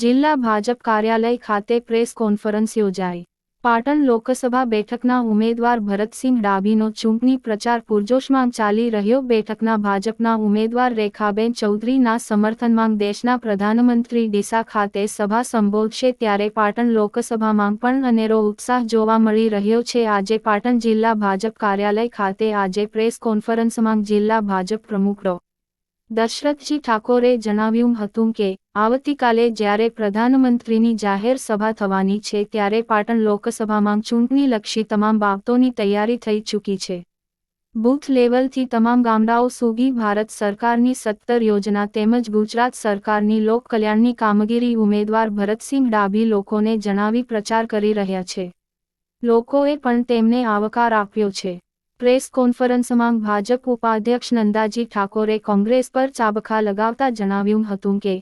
જિલ્લા ભાજપ કાર્યાલય ખાતે પ્રેસ કોન્ફરન્સ યોજાઈ. પાટણ લોકસભા બેઠકના ઉમેદવાર ભરતસિંહ ડાભીનો ચૂંટણી પ્રચાર પૂરજોશમાં ચાલી રહ્યો. બેઠકના ભાજપના ઉમેદવાર રેખાબેન ચૌધરીના સમર્થનમાં દેશના પ્રધાનમંત્રી ડીસા ખાતે સભા સંબોધશે ત્યારે પાટણ લોકસભામાં પણ અનેરો ઉત્સાહ જોવા મળી રહ્યો છે. આજે પાટણ જિલ્લા ભાજપ કાર્યાલય ખાતે આજે પ્રેસ કોન્ફરન્સમાં જિલ્લા ભાજપ પ્રમુખ ડો. દશરથજી ઠાકોરે જણાવ્યું હતું કે, આવતીકાલે જ્યારે પ્રધાનમંત્રીની જાહેર સભા થવાની છે ત્યારે પાટણ લોકસભામાં ચૂંટણીલક્ષી તમામ બાબતોની તૈયારી થઈ ચૂકી છે. બૂથ લેવલથી તમામ ગામડાઓ સુધી ભારત સરકારની સત્તર યોજના તેમજ ગુજરાત સરકારની લોકકલ્યાણની કામગીરી ઉમેદવાર ભરતસિંહ ડાભી લોકોને જણાવી પ્રચાર કરી રહ્યા છે. લોકોએ પણ તેમને આવકાર આપ્યો છે. પ્રેસ કોન્ફરન્સમાં ભાજપ ઉપાધ્યક્ષ નંદાજી ઠાકોરે કોંગ્રેસ પર ચાબખા લગાવતા જણાવ્યું હતું કે,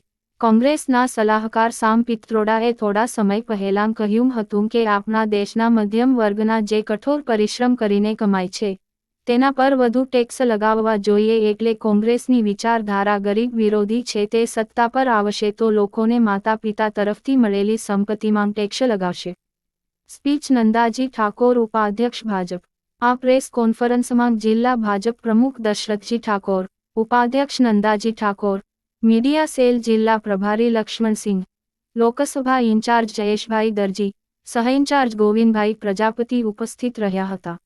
કોંગ્રેસના સલાહકાર સામ પિત્રોડાએ થોડા સમય પહેલાં કહ્યું હતું કે આપણા દેશના મધ્યમ વર્ગના જે કઠોર પરિશ્રમ કરીને કમાય છે, તેના પર વધુ ટેક્સ લગાવવા જોઈએ એટલે કોંગ્રેસની વિચારધારા ગરીબ વિરોધી છે તે સત્તા પર આવશે તો લોકોને માતા પિતા તરફથી મળેલી સંપત્તિમાં ટેક્સ લગાવશે. સ્પીચ નંદાજી ઠાકોર ઉપાધ્યક્ષ ભાજપ આ પ્રેસ કોન્ફરન્સમાં જિલ્લા ભાજપ પ્રમુખ દશરથજી ઠાકોર, ઉપાધ્યક્ષ નંદાજી ઠાકોર, મીડિયા સેલ જિલ્લા પ્રભારી લક્ષ્મણસિંહ, લોકસભા ઇન્ચાર્જ જયેશભાઈ દરજી, સહ ઇન્ચાર્જ ગોવિંદભાઈ પ્રજાપતિ ઉપસ્થિત રહ્યા હતા.